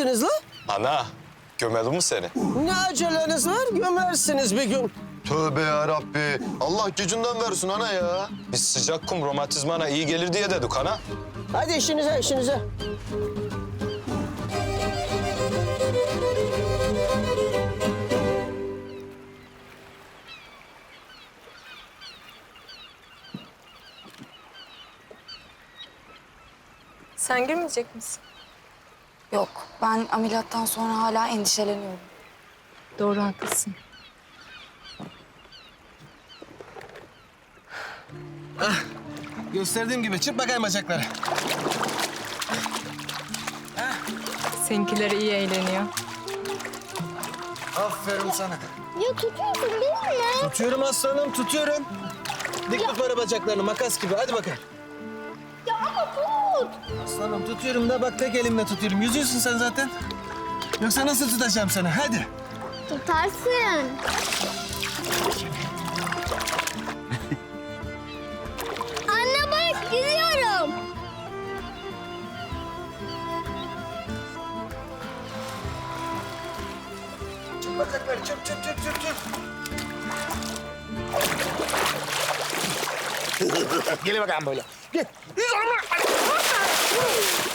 Oluyorsunuz la? Ana, gömelim mi seni? Ne aceleniz var? Gömersiniz bir gün. Tövbe ya Rabbi. Allah gücünden versin ana ya. Biz sıcak kum romatizmana iyi gelir diye dedik ana. Hadi işinize, işinize. Sen girmeyecek misin? Yok, ben ameliyattan sonra hala endişeleniyorum. Doğru haklısın. Gösterdiğim gibi çık bakayım bacakları. Seninkiler iyi eğleniyor. Aferin sana. Ya tutuyorsun değil mi? Tutuyorum aslanım, tutuyorum. Dik tut bana bacaklarını, makas gibi. Hadi bakalım. Tut. Aslanım tutuyorum da bak tek elimle tutuyorum. Yüzüyorsun sen zaten. Yoksa nasıl tutacağım seni? Hadi. Tutarsın. Anne bak gidiyorum. Çık bacakları, çık çık çık çık çık. Gel bakalım böyle. Gel.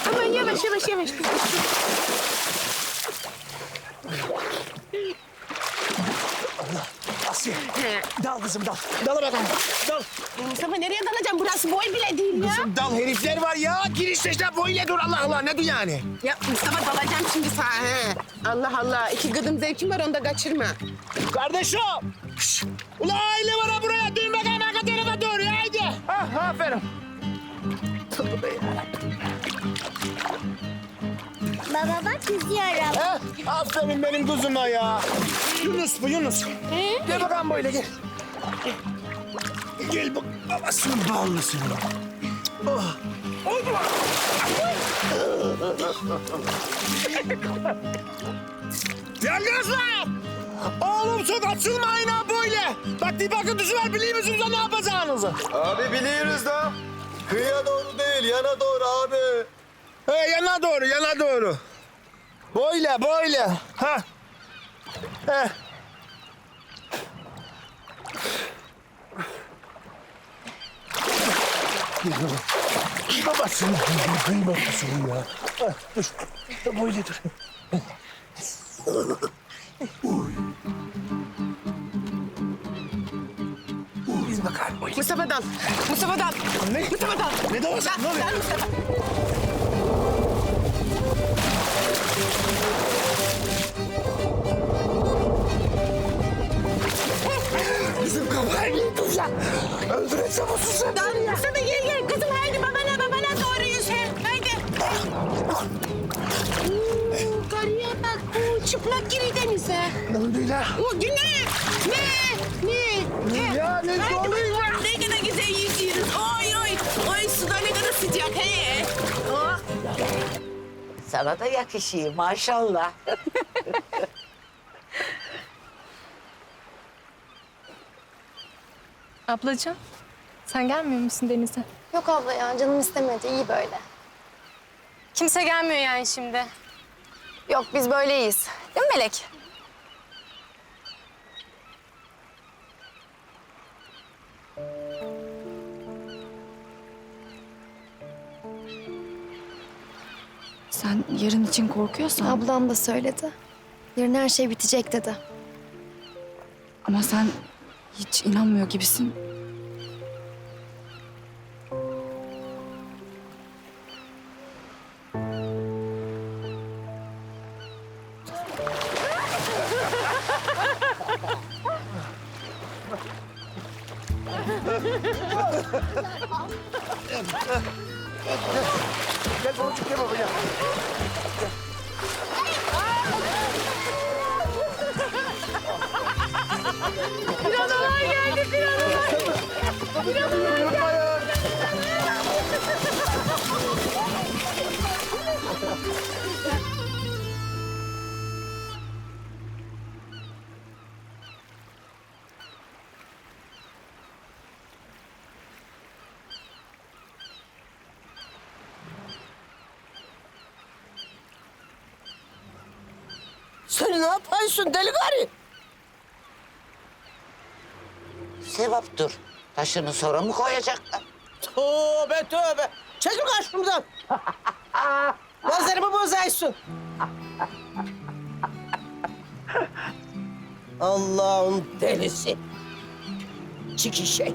Aman yavaş yavaş yavaş. Asiye. Dal kızım dal. Dal bakalım. Dal. Mustafa nereye dalacağım? Burası boy bile değil ya. Kızım dal herifler var ya. Girişte işte boyla dur Allah Allah. Ne dur yani? Ya Mustafa dalacağım şimdi sana. He. Allah Allah. iki gıdım zevkim var onu da kaçırma. Kardeşim. Şş. Ulan aile var ha buraya. Dön Baba bak gidiyorum. Ha? Aferin benim kuzuma ya. Yunus bu Yunus. Gel bakalım böyle gel. Gel bak babasının bağlısın. Oh. Oldu? Yalnız lan! Oğlum çok açılmayın ha böyle. Bak bir bakın düşüver biliyor musunuz da ne yapacağınızı? Abi biliyoruz da. Kıyıya doğru değil, yana doğru abi. He yana doğru, yana doğru. Böyle, böyle. Ha. He. Babasını kıyma babasını ya. Ha, dur. Böyle dur. Biz bakalım böyle. Mustafa dal. Mustafa dal. Ne? Mustafa dal. Ne davası? Dal, Ne oluyor? Mustafa. Bizim kafayı yedin ya. Öldüreceğim o susu. Dal Mustafa gel gel. Kızım haydi babana babana doğru yüz. he. Haydi. Oo, Karıya bak. Oo, çıplak giri denize. Ne oldu lan? O ne? Ne? Ne? Ya ne Haydi oluyor Ne kadar güzel yüzüyoruz. Oy oy. Oy suda ne kadar sıcak he. Oh. Sana da yakışıyor maşallah. Ablacığım, sen gelmiyor musun denize? Yok abla ya canım istemedi iyi böyle. Kimse gelmiyor yani şimdi. Yok, biz böyleyiz. Değil mi Melek? Sen yarın için korkuyorsan... Ablam da söyledi. Yarın her şey bitecek dedi. Ama sen hiç inanmıyor gibisin. Gel babacık gel baba gel. Piranalar geldi, piranalar. Piranalar geldi. Sen ne yapıyorsun deli gari? Sevaptır. Taşını sonra mı koyacaklar? Tövbe tövbe. Çekil karşımdan. Nazarımı bozaysın. Allah'ın delisi. Çiki şey.